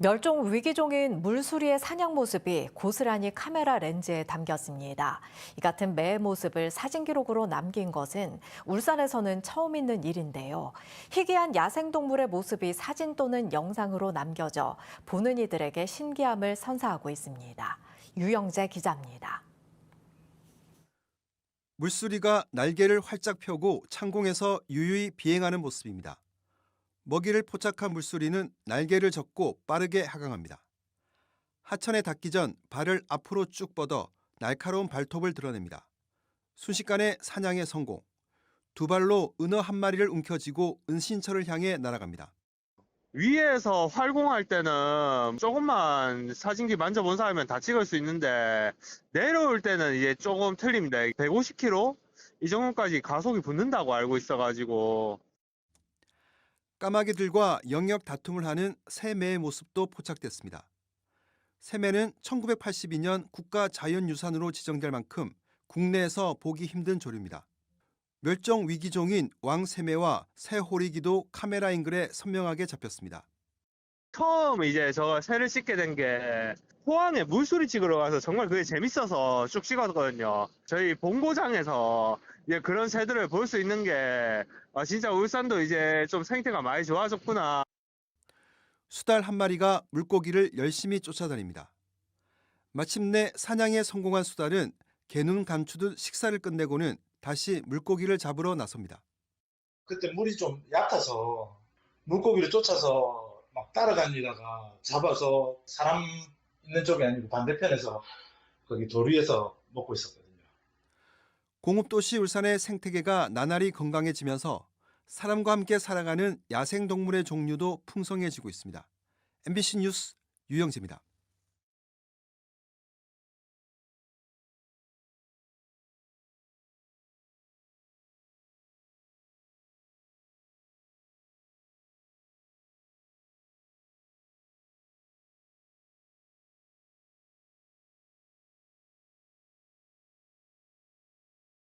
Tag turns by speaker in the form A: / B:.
A: 멸종 위기종인 물수리의 사냥 모습이 고스란히 카메라 렌즈에 담겼습니다. 이 같은 매의 모습을 사진 기록으로 남긴 것은 울산에서는 처음 있는 일인데요. 희귀한 야생동물의 모습이 사진 또는 영상으로 남겨져 보는 이들에게 신기함을 선사하고 있습니다. 유영재 기자입니다.
B: 물수리가 날개를 활짝 펴고 창공에서 유유히 비행하는 모습입니다. 먹이를 포착한 물수리는 날개를 젓고 빠르게 하강합니다. 하천에 닿기 전 발을 앞으로 쭉 뻗어 날카로운 발톱을 드러냅니다. 순식간에 사냥에 성공. 두 발로 은어 한 마리를 움켜쥐고 은신처를 향해 날아갑니다.
C: 위에서 활공할 때는 조금만 사진기 만져본 사람은 다 찍을 수 있는데 내려올 때는 이제 조금 틀립니다. 150km 이 정도까지 가속이 붙는다고 알고 있어가지고
B: 까마귀들과 영역 다툼을 하는 새매의 모습도 포착됐습니다. 새매는 1982년 국가 자연유산으로 지정될 만큼 국내에서 보기 힘든 조류입니다. 멸종 위기종인 왕새매와 새호리기도 카메라 앵글에 선명하게 잡혔습니다.
C: 처음 이제 저 새를 찍게 된 게 포항에 물수리 찍으러 가서 정말 그게 재밌어서 쭉 찍었거든요. 저희 본고장에서 이제 그런 새들을 볼 수 있는 게 아, 진짜 울산도 이제 좀 생태가 많이 좋아졌구나.
B: 수달 한 마리가 물고기를 열심히 쫓아다닙니다. 마침내 사냥에 성공한 수달은 개눈 감추듯 식사를 끝내고는 다시 물고기를 잡으러 나섭니다.
D: 그때 물이 좀 얕아서 물고기를 쫓아서 막 따라다니다가 잡아서 사람 있는 쪽이 아니고 반대편에서 거기 돌 위에서 먹고 있었거든요.
B: 공업도시 울산의 생태계가 나날이 건강해지면서 사람과 함께 살아가는 야생동물의 종류도 풍성해지고 있습니다. MBC 뉴스 유영재입니다.